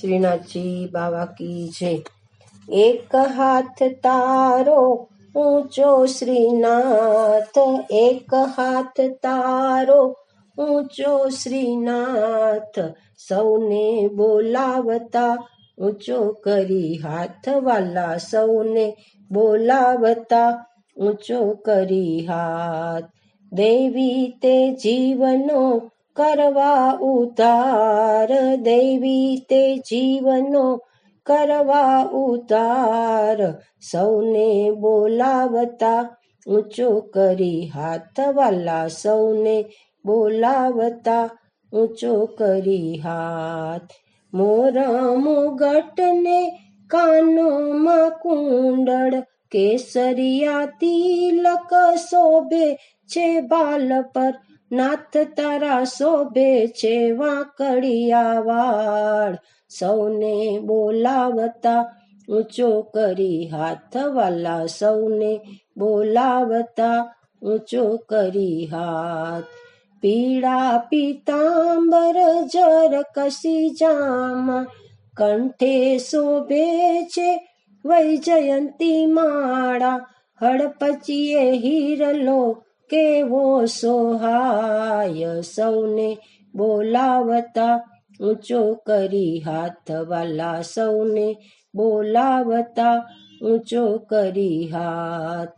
શ્રીનાથજી, બાવા કી જય. એક હાથ તારો ઊંચો શ્રીનાથ, એક હાથ તારો ઊંચો શ્રીનાથ. સૌને બોલાવતા ઊંચો કરી હાથ વાલા, સૌને બોલાવતા ઊંચો કરી હાથ. દેવી તે જીવનો કરવા ઉતાર દેવી તે જીવનો કરવા ઉતાર. સૌને બોલાવતા ઊંચો કરી હાથ વાલા સૌને બોલાવતા ઊંચો કરી હાથ. મોર મુગટને કાનોમાં કુંડળ કેસરિયા તિલક શોભે છે બાલ પર નાથ તારા શોભે છે વાંકડિયા વાળ સૌને બોલાવતા ઊંચો કરી હાથ વાલા સૌને બોલાવતા ઊંચો કરી હાથ. પીળા પીતાંબર જર કસી જામ. કંઠે શોભે છે વૈજયંતી માળા. હડપચીએ હીરલો કેવો સોહાય સૌને બોલાવતા ઊંચો કરી હાથ વાલા સૌને બોલાવતા ઊંચો કરી હાથ.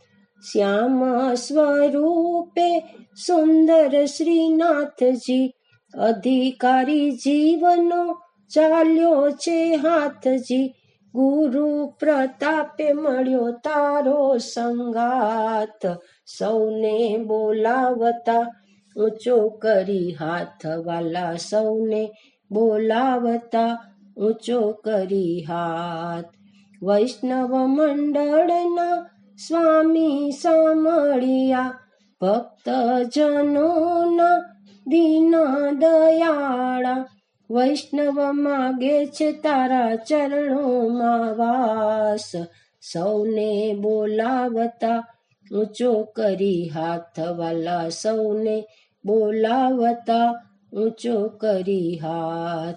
શ્યામ સ્વરૂપે સુંદર શ્રીનાથજી અધિકારી જીવનો ચાલ્યો છે હાથજી. ગુરુ પ્રતાપે મળ્યો તારો સંગાત સૌને બોલાવતા ઊંચો કરી હાથ વાલા સૌને બોલાવતા ઊંચો કરી હાથ. વૈષ્ણવ મંડળના સ્વામી સામળિયા ભક્તજનોના દીન દયાળા. વૈષ્ણવ માગે છે તારા ચરણોમાં વાસ. સૌને બોલાવતા ઊંચો કરી હાથ વાલા સૌને બોલાવતા ઊંચો કરી હાથ.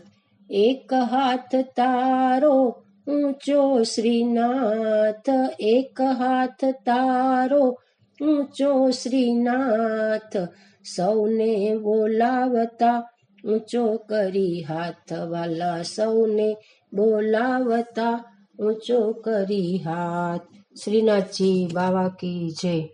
એક હાથ તારો ઊંચો શ્રીનાથ. એક હાથ તારો ઊંચો શ્રીનાથ. સૌને બોલાવતા ઊંચો કરી હાથ વાલા સૌને બોલાવતા ઊંચો કરી હાથ. શ્રીનાથજી બાવા કી જય.